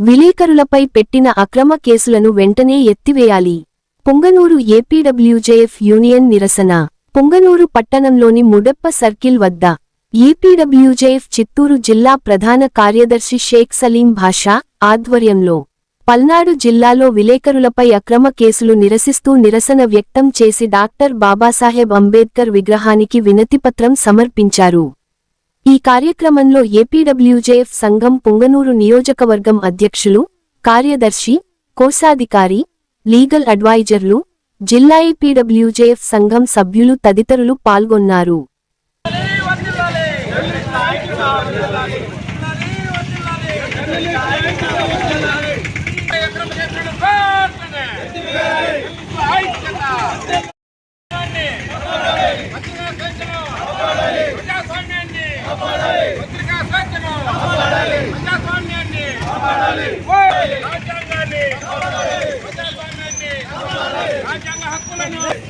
విలేకరులపై పెట్టిన అక్రమ కేసులను వెంటనే ఎత్తివేయాలి. పొంగనూరు ఏపీడబ్ల్యూజేఎఫ్ యూనియన్ నిరసన. పొంగనూరు పట్టణంలోని ముడప్ప సర్కిల్ వద్ద ఏపీడబ్ల్యూజేఎఫ్ చిత్తూరు జిల్లా ప్రధాన కార్యదర్శి షేక్ సలీం భాషా ఆధ్వర్యంలో పల్నాడు జిల్లాలో విలేకరులపై అక్రమ కేసులు నిరసిస్తూ నిరసన వ్యక్తం చేసి డాక్టర్ బాబాసాహెబ్ అంబేద్కర్ విగ్రహానికి వినతిపత్రం సమర్పించారు. ఈ కార్యక్రమంలో ఏపీడబ్ల్యూజేఎఫ్ సంఘం పొంగనూరు నియోజకవర్గం అధ్యక్షులు కార్యదర్శి కోశాధికారి లీగల్ అడ్వైజర్లు జిల్లా ఏపీడబ్ల్యూజేఎఫ్ సంఘం సభ్యులు తదితరులు పాల్గొన్నారు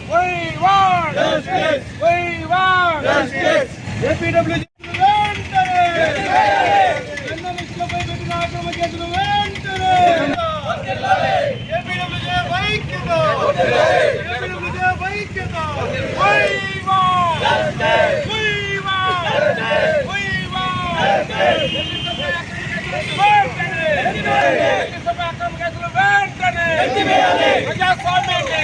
We want justice. We want justice. APW వెంటనే జర్నలిస్టులపై పెట్టిన అక్రమ కేసులు వెంటనే ఏపీడబ్ల్యూజే ఐక్యత ఏపీడబ్ల్యూజే ఐక్యత We want justice. We want justice. We want justice. వెంటనే జర్నలిస్టులపై అక్రమ కేసులు వెంటనే ప్రజాస్వామ్యాన్ని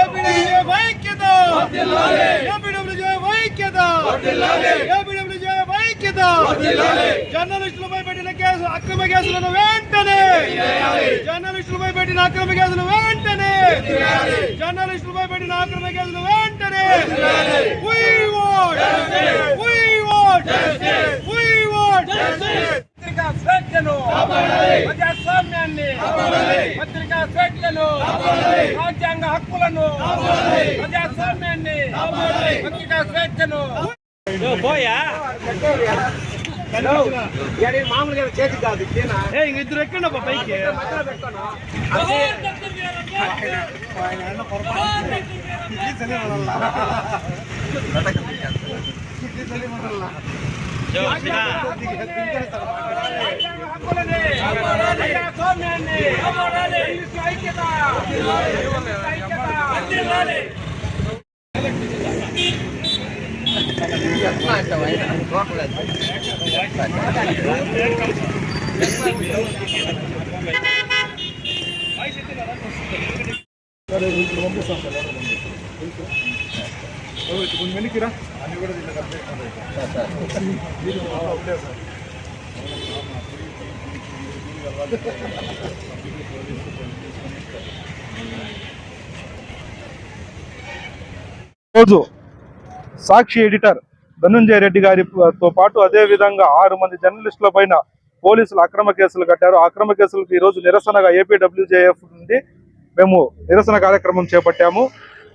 ఏపీడబ్ల్యూజే ఐక్యత ఏపీడబ్ల్యూజే ఐక్యత ఏపీడబ్ల్యూజే ఐక్యత జర్నలిస్టులపై పెట్టిన కేసు అక్రమ కేసులను వెంటనే. జర్నలిస్టులపై పెట్టిన అక్రమ కేసులు వెంటనే. జర్నలిస్టులపై పెట్టిన అక్రమ కేసులు వెంటనే We want We want We want పత్రికా స్వేచ్ఛను ప్రజాస్వామ్యాన్ని పత్రికా స్వేచ్ఛను హక్కులను ప్రజాస్వామ్యాన్ని పత్రికా స్వేచ్ఛను. మామూలుగా చేతి కాదు ఇద్దరు ఎక్కండి పైకి. కొంచెం వెనక్కిరా అన్ని కూడా దీంట్లో కంప్లీట్ రోజు సాక్షి ఎడిటర్ ధనుంజయ రెడ్డి గారితో పాటు అదే విధంగా ఆరు మంది జర్నలిస్టుల పైన పోలీసులు అక్రమ కేసులు కట్టారు. అక్రమ కేసులకు ఈరోజు నిరసనగా ఏపీడబ్ల్యూజేఎఫ్ నుండి మేము నిరసన కార్యక్రమం చేపట్టాము.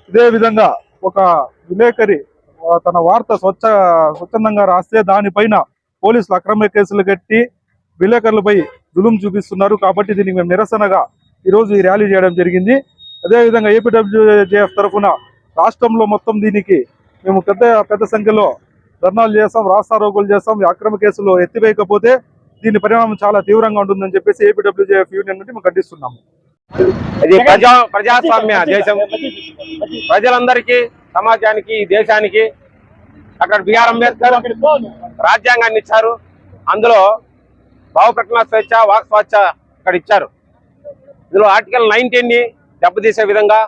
ఇదే విధంగా ఒక విలేకరి తన వార్త స్వచ్ఛ స్వచ్ఛందంగా రాస్తే దానిపైన పోలీసులు అక్రమ కేసులు కట్టి విలేకరులపై జులుం చూపిస్తున్నారు. కాబట్టి దీనికి మేము నిరసనగా ఈరోజు ఈ ర్యాలీ చేయడం జరిగింది. అదేవిధంగా ఏపీడబ్ల్యూజేఎఫ్ తరఫున రాష్ట్రంలో మొత్తం దీనికి మేము పెద్ద పెద్ద సంఖ్యలో ధర్నాలు చేస్తాం రాస్తారోగులు చేస్తాం అక్రమ కేసులు ఎత్తివేయకపోతే దీని పరిణామం చాలా తీవ్రంగా ఉంటుందని చెప్పేసి ఏపీడబ్ల్యూజేఎఫ్ యూనియన్ నుండి మేము ఖండిస్తున్నాము. ఇది ప్రజా ప్రజాస్వామ్య దేశం. ప్రజలందరికీ సమాజానికి ఈ దేశానికి అక్కడ బిఆర్ అంబేద్కర్ రాజ్యాంగాన్ని ఇచ్చారు. అందులో భావప్రకటన స్వేచ్ఛ వాక్ స్వేచ్ఛ అక్కడ ఇచ్చారు. ఇందులో ఆర్టికల్ నైన్టీన్ని దెబ్బతీసే విధంగా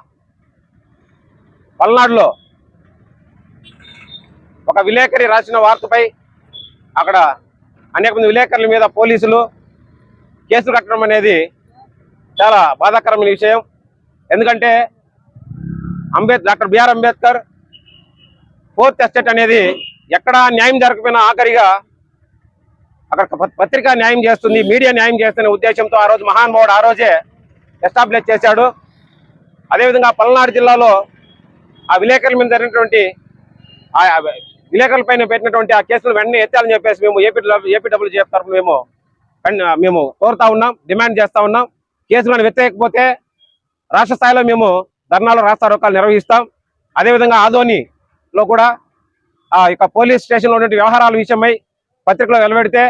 పల్నాడులో ఒక విలేకరి రాసిన వార్తపై అక్కడ అనేక మంది విలేకరుల మీద పోలీసులు కేసులు కట్టడం అనేది చాలా బాధాకరమైన విషయం. ఎందుకంటే అంబేద్ doctor BR Ambedkar fourth estate అనేది ఎక్కడా న్యాయం జరగకపోయినా ఆఖరిగా అక్కడ పత్రిక పత్రికా న్యాయం చేస్తుంది మీడియా న్యాయం చేస్తున్న ఉద్దేశంతో ఆ రోజు మహానుభావుడు ఆ రోజే ఎస్టాబ్లిష్ చేశాడు. అదేవిధంగా పల్నాడు జిల్లాలో ఆ విలేకరుల మీద జరిగినటువంటి ఆ విలేకరుల పైన పెట్టినటువంటి ఆ కేసులు వెంటనే ఎత్తాలని చెప్పేసి మేము ఏపీ ఏపీడబ్ల్యూజీఎఫ్ తరఫున మేము మేము కోరుతా ఉన్నాం డిమాండ్ చేస్తా ఉన్నాం. కేసులను వ్యతిరేకపోతే రాష్ట్ర స్థాయిలో మేము ధర్నాలు రాస్తారోకాలు నిర్వహిస్తాం. అదేవిధంగా ఆదోనిలో కూడా ఆ యొక్క పోలీస్ స్టేషన్లో ఉన్నటువంటి వ్యవహారాల విషయమై పత్రికలో వెలువడితే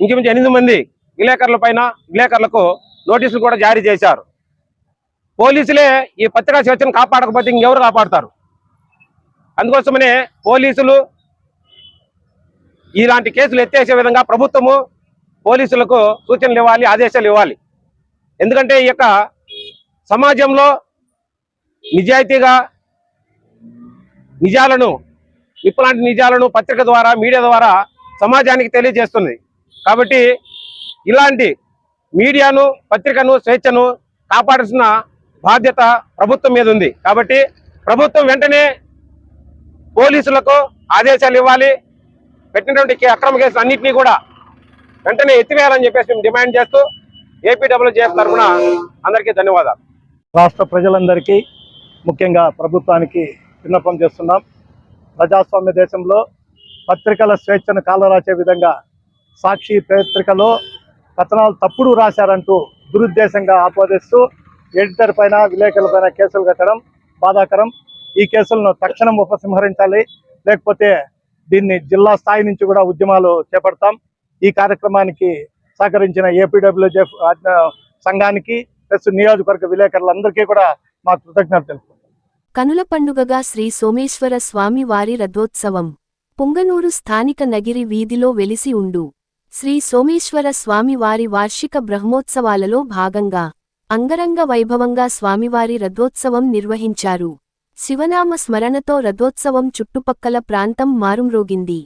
ఇంచుమించు ఎనిమిది మంది విలేకరుల పైన విలేకరులకు నోటీసులు కూడా జారీ చేశారు. పోలీసులే ఈ పత్రికా స్వేచ్ఛను కాపాడకపోతే ఇంకెవరు కాపాడుతారు? అందుకోసమనే పోలీసులు ఇలాంటి కేసులు ఎత్తేసే విధంగా ప్రభుత్వము పోలీసులకు సూచనలు ఇవ్వాలి ఆదేశాలు ఇవ్వాలి. ఎందుకంటే ఈ యొక్క సమాజంలో నిజాయితీగా నిజాలను ఇప్పులాంటి నిజాలను పత్రిక ద్వారా మీడియా ద్వారా సమాజానికి తెలియజేస్తుంది. కాబట్టి ఇలాంటి మీడియాను పత్రికను స్వేచ్ఛను కాపాడాల్సిన బాధ్యత ప్రభుత్వం మీద ఉంది. కాబట్టి ప్రభుత్వం వెంటనే పోలీసులకు ఆదేశాలు ఇవ్వాలి. పెట్టినటువంటి అక్రమ కేసులు అన్నింటినీ కూడా వెంటనే ఎత్తివేయాలని చెప్పేసి మేము డిమాండ్ చేస్తూ ఏపీడబ్ల్యూజేఎఫ్ తరఫున అందరికీ ధన్యవాదాలు. రాష్ట్ర ప్రజలందరికీ ముఖ్యంగా ప్రభుత్వానికి విన్నపం చేస్తున్నాం. ప్రజాస్వామ్య దేశంలో పత్రికల స్వేచ్ఛను కాలరాచే విధంగా సాక్షి పత్రికలో కథనాలు తప్పుడు రాశారంటూ దురుద్దేశంగా ఆపాదిస్తూ ఎడిటర్ పైన విలేకరుల పైన కేసులు కట్టడం బాధాకరం. ఈ కేసులను తక్షణం ఉపసంహరించాలి. లేకపోతే దీన్ని జిల్లా స్థాయి నుంచి కూడా ఉద్యమాలు చేపడతాం. ఈ కార్యక్రమానికి సహకరించిన ఏపీడబ్ల్యూజెఫ్ సంఘానికి ప్లస్ నియోజకవర్గ విలేకరులందరికీ కూడా మా కృతజ్ఞతలు తెలుపుతున్నాం కనుల పండుగగా శ్రీ సోమేశ్వర స్వామి వారి రథోత్సవం. పుంగనూరు స్థానిక నగిరి వీధిలో వెలిసి ఉండు. శ్రీ సోమేశ్వర స్వామి వారి వార్షిక బ్రహ్మోత్సవాలలో భాగంగా అంగరంగ వైభవంగా స్వామివారి రథోత్సవం నిర్వహించారు. శివనామ స్మరణతో రథోత్సవం చుట్టుపక్కల ప్రాంతం మారుమ్రోగింది.